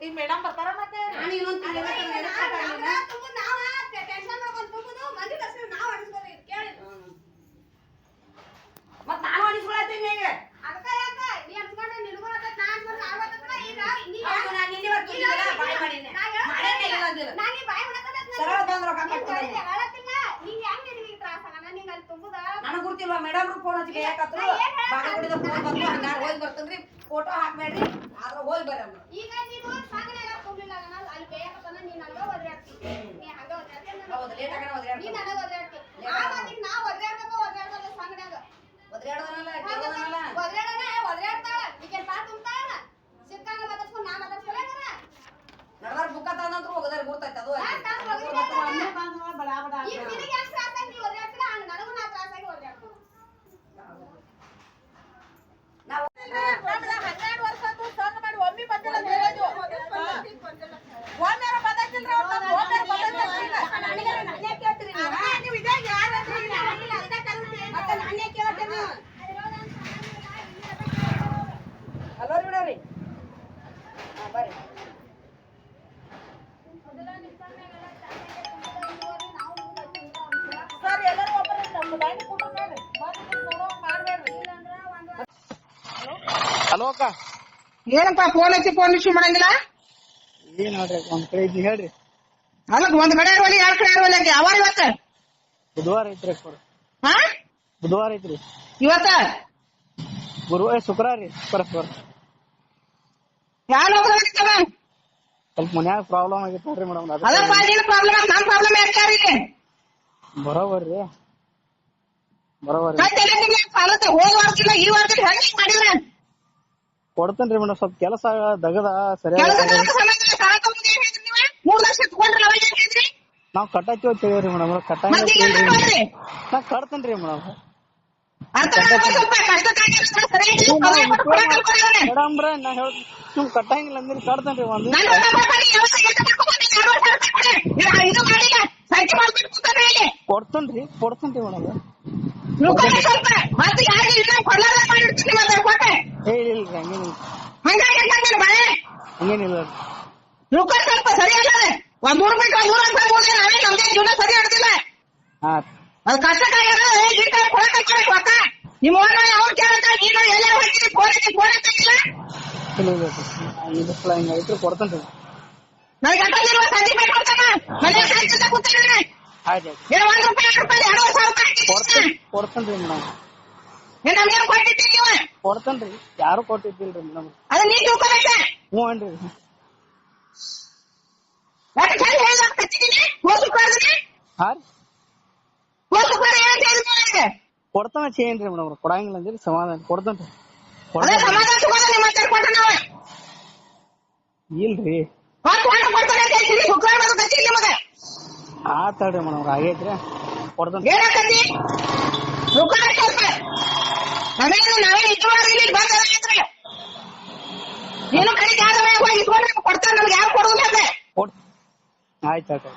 ಈಗ ಮೇಡಮ್ ಬರ್ತಾರ ಮತ್ತೆ? ನಾನು ಇನ್ನೊಂದ್ ತಿಂಗ್ಳು ಕೇಳಿ. ಮತ್ತ್ ನಾನು ಅನಿಸ್ಕೊಳತ್ತೀನಿ ಈಗ ಅದಕ್ಕ ಯಾಕ? ನೀ ಅನ್ಸ್ಕೊಂಡ್ರೆ ನಿನಗೂ ಗುರ್ತಿಲ್ವಾ ಮೇಡಮ್ ಫೋನ್ ಹಚ್ಚಿ ಹೇಳ್ದೆ? ಬಾಗಲಕೋಟೆದ ಫೋನ್ ಬಂತು. ಹಂಗಾರ ಹೋಗಿ ಬರ್ತೇನ್ರಿ. ಫೋಟೋ ಹಾಕ್ಬೇಡ್ರಿ. ಆದ್ರ ಹೋಗಿ ಬರಮ್ಮ ಈಗ ನೀನು ಸಾಗಣೆ ಹೋಗ್ಲಿಲ್ಲ ನಾನು ಅಲ್ಲಿ ಬೇಯಕತನ ನೀನು ಹಂಗ ಒದ್ರಾಡ್ತಿ ನೀ ಹಂಗ ಒದ್ರಾಡ್ತಿ ಹೌದು ಲೇಟ್ ಆಗಣ ನೀ ಒದ್ರಾಡ್ತಾನೆ ನನಗ ಒದ್ರಾಡ್ತಿ ಆ ಮಾತಿಗೆ ನಾ ಒದ್ರಾಡ್ಬೇಕು ಒದ್ರಾಡ್ದಲ್ಲ ಸಂಗಡ್ಯಾಗ ಒದ್ರಾಡೋದನಲ್ಲ ಕೇಳೋದನಲ್ಲ ಒದ್ರಾಡನ ಒದ್ರಾಡ್ತಾಳ ತುಂಬ್ತಾಳ ಸಿಕ್ಕಂಗ ಮಾತಾಡ್ಸ್ಕೊಂಡ್ ನಾ ಮಾತಾಡ್ಸ್ಕೊಲ್ಲ ಹಂಗಾರ? ನಡವಾರ ಬುಕ್ಕ ತಂದಂತ್ರು ಹೋಗದಾರ ಗುರ್ತೈತೆ ಅದು ಬಡಾ ಬಡ ಈಗ ನಿನಗೆ ತ್ರಾಸ ಆಗಿ ನೀ ಒದ್ರಾಡ್ತಿಲ್ಲ ಹಂಗ ನನಗೂ ನಾ ತ್ರಾಸಾಗಿ ಒದ್ರಾಡ್ತೀನಿ ನಾವು ನಮ್ದು ಹನ್ನೆರಡು ವರ್ಷ ಆತು, ಸಣ್ಣ ಮಾಡಿ ಒಮ್ಮೆ ಬಂದಿಲ್ಲ ಅಂತ ಹೇಳೋದು. ಹಾ. ಒಮ್ಮೆರ ಬಂದೈತಿಲ್ರಿ ಅವ್ರ್ದು, ಒಮ್ಮೆರ ಬಂದೈತಲ್ರಿ ಈಗ. ಅದಕ್ಕೆ ನೀವು ಇದೇ ಯಾರ್ ಅಂದ್ರಿ ಈಗ? ಅದಕ್ಕೆ ಕಲ್ತ್ರಿ. ಮತ್ತೆ ನಾನೇ ಕೇಳ್ತೇನೆ ನೀವು. ಹಲೋ ರೀ ಮೇಡಮ್ ರೀ ಹಾಂ ಬರ್ರಿ. ಸರ್ ಎಲ್ಲರೂ ಒಬ್ಬರು ನಮ್ಮ ಬ್ಯಾಂಕ್ ಕೊಟ್ಟು ನೋಡ್ರಿ. ಬಂದು ನೋಡೋ ಮಾಡ್ಬೇಡ್ರಿ. ಹಲೋ ಅಕ್ಕ. ಏನಪ್ಪ ಫೋನ್ ಹಚ್ಚಿ ಫೋನ್ ರಿಸೀವ್ ಮಾಡಂಗಿಲ್ಲ? ಏನ್ ನೋಡ್ರಿ ಒಂದ್ ಕಡೆ ಇದ್ನಿ ಹೇಳ್ರಿ. ಅಲ್ಲ ಒಂದ್ ಕಡೆ ಇರೋಲಿ ಎರಡ್ ಕಡೆ ಇರೋಲಿ ಅಂತ ಯಾವಾಗ ಇವತ್ತ? ಬುಧವಾರ ಐತ್ರಿ ಅಕ್ಕ ಹಾ? ಬುಧವಾರ ಐತ್ರಿ. ಇವತ್ತ? ಗುರುವಾರ ಶುಕ್ರವಾರ ರೀ ಹೋಗ್ತಾವ ಸ್ವಲ್ಪ ಮನ್ಯಾಗ ಪ್ರಾಬ್ಲಮ್ ನೋಡ್ರಿ ಮೇಡಮ್ ಅದ ಪ್ರಾಬ್ಲಮ್ ನಮ್ ಪ್ರಾಬ್ಲಮ್ ಯಾಕಾರಿ ಬರೋಬರ್ರಿ. ಬರೋಬರ್ರಿ. ಈ ವಾರದಲ್ಲಿ ಹೆಂಗ್ ಮಾಡಿದ್ರ ಕೊಡ್ತೇನ್ರಿ ಮೇಡಮ್ ಸ್ವಲ್ಪ ಕೆಲಸ ದಗದ ಸರಿಯಾಗಿ ನೀವು? ಮೂರ್ ಲಕ್ಷ ತಗೊಂಡ್ರಲ್ಲ ಅವಾಗ ಏನ್ ಹೇಳಿದ್ರಿ ನಾವ್ ಕಟ್ಟಾಕಿ ಹೋಗ್ತೇವ್ರಿ ಮೇಡಮ್ ಕಟ್ಟಾಕಿ ನಾ ಕಟ್ತೇನ್ರಿ ಮೇಡಮ್. ಅರ್ಥ ಮಾಡ್ಕೊ ಸ್ವಲ್ಪ ಕಷ್ಟಕ್ಕಾಗಿ ಸರಿಯಾಗಿ ಕವರ್ ಕೊಟ್ಟು ಕೊಡಕ್ ಕಲ್ಕೊರಿ ಅವ್ನೆ. ಮೇಡಮ್ ನಾ ಹೇಳ್ ನಿಮ್ ಕಟ್ಟಂಗಿಲ್ಲ ಅಂದ್ರೆ ಕಟ್ತೇನ್ರಿ ಒಂದ್ ಕೊಡ್ತೇನ್ರಿ ಕೊಡ್ತೇನ್ರಿ ಮೇಡಮ್ ಹಂಗೇನಿಲ್ಲ. ಸ್ವಲ್ಪ ಸರಿ ಅಲ್ಲ ಒಂದ್ ನೂರು ರೂಪಾಯಿ ನೂರ ನಾವೇ ನಮ್ದೇ ಜೀವನ ಸರಿ ಆಡ್ತಿಲ್ಲ ಹಾ ಅದು ಕಷ್ಟಕ್ಕಾಗ್ಯಾರ ಈ ಕಡೆ ಕೊಡಕ್ಕೆ ರೊಕ್ಕ ನಿಮ್ಮ ಓನ ಅವ್ರು ನೀನು ಎಲ್ಲ ಹೋಗಿ ಫೋನ್ ಹಚ್ಚಿ ಇಲ್ಲ? ಇಲ್ಲ ಇದು ಐತ್ರಿ ಕೊಡ್ತೇನ್ರಿ ನನಗೆ ಕೊಡ್ತಾನ? ಮನೆ ಸಾಯ್ತಿದ್ದ ಕೂತಿದ್ದಾನೆ ಆಯ್ತು ಏನು ಒಂದ್ ರೂಪಾಯಿ ಎರಡು ರೂಪಾಯಿ ಎರಡು ಸಾವಿರ ರೂಪಾಯಿ ಕೊಡ್ತೇನ್. ಕೊಡ್ತೇನ್ರಿ ಮೇಡಮ್. ಏನು ನಮ್ಗೇನು ಕೊಟ್ಟಿದ್ದೀನಿ ನೀವು ಕೊಡ್ತೇನ್ರಿ. ಯಾರು ಕೊಟ್ಟಿದ್ದಿಲ್ರಿ ಮೇಡಮ್? ಅದು ನೀ ತಿಳ್ಕೊಬೇಕ? ಹ್ಞೂ ಅನ್ರಿ. ಯಾಕೆ ಹಾ ರೀ ಹೋಸು ಕೊಡ ಏನಂತ ಹೇಳಿದ್ನಿ ನನಗೆ ಕೊಡ್ತಾನ ಚೇನ್ರಿ ಮೇಡಮ್ ಕೊಡಂಗಿಲ್ಲ ಅಂದ್ರಿ ಸಮಾಧಾನ ಕೊಡ್ತೇನ್ರಿ ಅದೇ ಸಮಾಧಾನ ತಗೊಂಡು ನಿಮ್ಮ ಹತ್ರ ಕೊಟ್ಟ ನಾವು. ಇಲ್ರಿ. ಹೊತ್ತು ಹೊಟ್ಟು ಕೊಡ್ತಾನೆ ಅಂತ ಹೇಳ್ತೀನಿ ಶುಕ್ರವಾರ ಬಂದು ಕಚ್ಚಿಲ್ಲ ನಿಮಗೆ. ಆತಾಡ್ರಿ ಮೇಡಮ್ ಆಗೈತ್ರಿ ಕೊಡ್ತಾನ ಏನಾಕತಿ ಶುಕ್ರವಾರ ಸ್ವಲ್ಪ. ನಾವೇನು ನಾವೇ ಇಟ್ಟುವಾರ ಇಲ್ಲಿ ಬಂದ್ರೆ ನೀನು ಕಡೆ ಯಾರು ಹೋಗಿ ಇಟ್ಕೊಂಡ್ರೆ ಕೊಡ್ತಾರೆ ನಮ್ಗೆ ಯಾರು ಕೊಡೋದಿಲ್ಲ ಅಂತ ಕೊಡ್ ಆಯ್ತು ಆಯ್ತು.